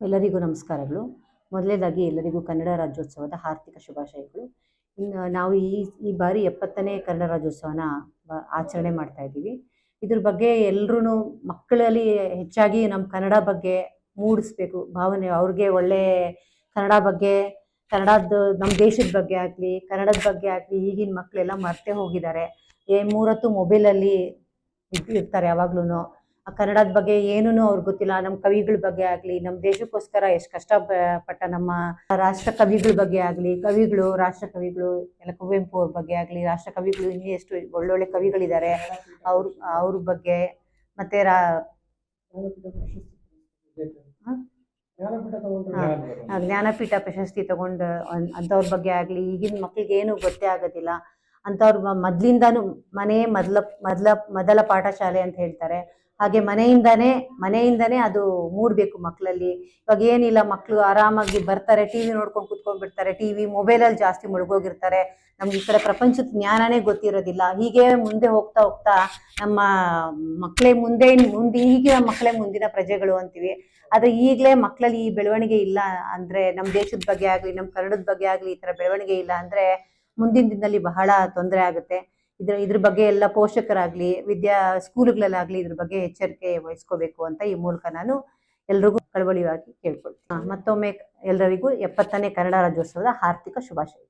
ಎಲ್ಲರಿಗೂ ನಮಸ್ಕಾರಗಳು. ಮೊದಲನೇದಾಗಿ ಎಲ್ಲರಿಗೂ ಕನ್ನಡ ರಾಜ್ಯೋತ್ಸವದ ಹಾರ್ದಿಕ ಶುಭಾಶಯಗಳು. ನಾವು ಈ ಈ ಬಾರಿ ಎಪ್ಪತ್ತನೇ ಕನ್ನಡ ರಾಜ್ಯೋತ್ಸವನ ಆಚರಣೆ ಮಾಡ್ತಾ ಇದ್ದೀವಿ. ಇದ್ರ ಬಗ್ಗೆ ಎಲ್ಲರೂ ಮಕ್ಕಳಲ್ಲಿ ಹೆಚ್ಚಾಗಿ ನಮ್ಮ ಕನ್ನಡ ಬಗ್ಗೆ ಮೂಡಿಸ್ಬೇಕು. ಭಾವನೆ ಅವ್ರಿಗೆ ಒಳ್ಳೆ ಕನ್ನಡ ಬಗ್ಗೆ, ಕನ್ನಡದ ನಮ್ಮ ದೇಶದ ಬಗ್ಗೆ ಆಗಲಿ, ಕನ್ನಡದ ಬಗ್ಗೆ ಆಗಲಿ ಈಗಿನ ಮಕ್ಕಳೆಲ್ಲ ಮರ್ತೇ ಹೋಗಿದ್ದಾರೆ. ಏ ಮೂರತ್ತು ಮೊಬೈಲಲ್ಲಿ ಇರ್ತಾರೆ ಯಾವಾಗ್ಲೂ ಕನ್ನಡದ ಬಗ್ಗೆ ಏನೂ ಅವ್ರಿಗೆ ಗೊತ್ತಿಲ್ಲ. ನಮ್ಮ ಕವಿಗಳ ಬಗ್ಗೆ ಆಗಲಿ ನಮ್ಮ ದೇಶಕ್ಕೋಸ್ಕರ ಎಷ್ಟು ಕಷ್ಟ ಪಟ್ಟ ನಮ್ಮ ರಾಷ್ಟ್ರ ಕವಿಗಳ ಬಗ್ಗೆ ಆಗಲಿ, ಕವಿಗಳು, ರಾಷ್ಟ್ರ ಕವಿಗಳು, ಎಲ್ಲ ಕುವೆಂಪು ಅವ್ರ ಬಗ್ಗೆ ಆಗಲಿ, ರಾಷ್ಟ್ರ ಕವಿಗಳು ಇನ್ನೂ ಎಷ್ಟು ಒಳ್ಳೊಳ್ಳೆ ಕವಿಗಳಿದ್ದಾರೆ. ಅವ್ರ ಅವ್ರ ಬಗ್ಗೆ ಮತ್ತೆ ರಾ? ಜ್ಞಾನಪೀಠ ಪ್ರಶಸ್ತಿ ತಗೊಂಡು ಅಂಥವ್ರ ಬಗ್ಗೆ ಆಗಲಿ, ಈಗಿನ ಮಕ್ಕಳಿಗೆ ಏನು ಗೊತ್ತೇ ಆಗೋದಿಲ್ಲ. ಅಂಥವ್ರು ಮೊದ್ಲಿಂದಾನು ಮನೆ ಮೊದಲ ಮೊದಲ ಮೊದಲ ಪಾಠಶಾಲೆ ಅಂತ ಹೇಳ್ತಾರೆ. ಹಾಗೆ ಮನೆಯಿಂದನೇ ಮನೆಯಿಂದನೇ ಅದು ಮೂಡಬೇಕು ಮಕ್ಕಳಲ್ಲಿ ಇವಾಗ ಏನಿಲ್ಲ ಮಕ್ಕಳು ಆರಾಮಾಗಿ ಬರ್ತಾರೆ, ಟಿ ವಿ ನೋಡ್ಕೊಂಡು ಕುತ್ಕೊಂಡ್ಬಿಡ್ತಾರೆ, ಟಿ ವಿ ಮೊಬೈಲಲ್ಲಿ ಜಾಸ್ತಿ ಮುಳುಗೋಗಿರ್ತಾರೆ. ನಮ್ಗೆ ಈ ಕಡೆ ಪ್ರಪಂಚದ ಜ್ಞಾನನೇ ಗೊತ್ತಿರೋದಿಲ್ಲ. ಹೀಗೆ ಮುಂದೆ ಹೋಗ್ತಾ ಹೋಗ್ತಾ ನಮ್ಮ ಮಕ್ಕಳೇ ಮುಂದೆ ಮುಂದೆ ಈಗಿನ ಮಕ್ಕಳೇ ಮುಂದಿನ ಪ್ರಜೆಗಳು ಅಂತೀವಿ. ಆದರೆ ಈಗಲೇ ಮಕ್ಕಳಲ್ಲಿ ಈ ಬೆಳವಣಿಗೆ ಇಲ್ಲ ಅಂದ್ರೆ ನಮ್ಮ ದೇಶದ ಬಗ್ಗೆ ಆಗಲಿ, ನಮ್ಮ ಕನ್ನಡದ ಬಗ್ಗೆ ಆಗಲಿ ಈ ತರ ಬೆಳವಣಿಗೆ ಇಲ್ಲ ಅಂದ್ರೆ ಮುಂದಿನ ದಿನದಲ್ಲಿ ಬಹಳ ತೊಂದರೆ ಆಗುತ್ತೆ. ಇದ್ರ ಇದ್ರ ಬಗ್ಗೆ ಎಲ್ಲ ಪೋಷಕರಾಗ್ಲಿ ವಿದ್ಯಾ ಸ್ಕೂಲ್ಗಳಲ್ಲಾಗ್ಲಿ ಇದ್ರ ಬಗ್ಗೆ ಎಚ್ಚರಿಕೆ ವಹಿಸ್ಕೋಬೇಕು ಅಂತ ಈ ಮೂಲಕ ನಾನು ಎಲ್ರಿಗೂ ಕಳವಳಿಯಾಗಿ ಕೇಳ್ಕೊಳ್ತೀನಿ. ಮತ್ತೊಮ್ಮೆ ಎಲ್ಲರಿಗೂ ಎಪ್ಪತ್ತನೇ ಕನ್ನಡ ರಾಜ್ಯೋತ್ಸವದ ಹಾರ್ದಿಕ ಶುಭಾಶಯಗಳು.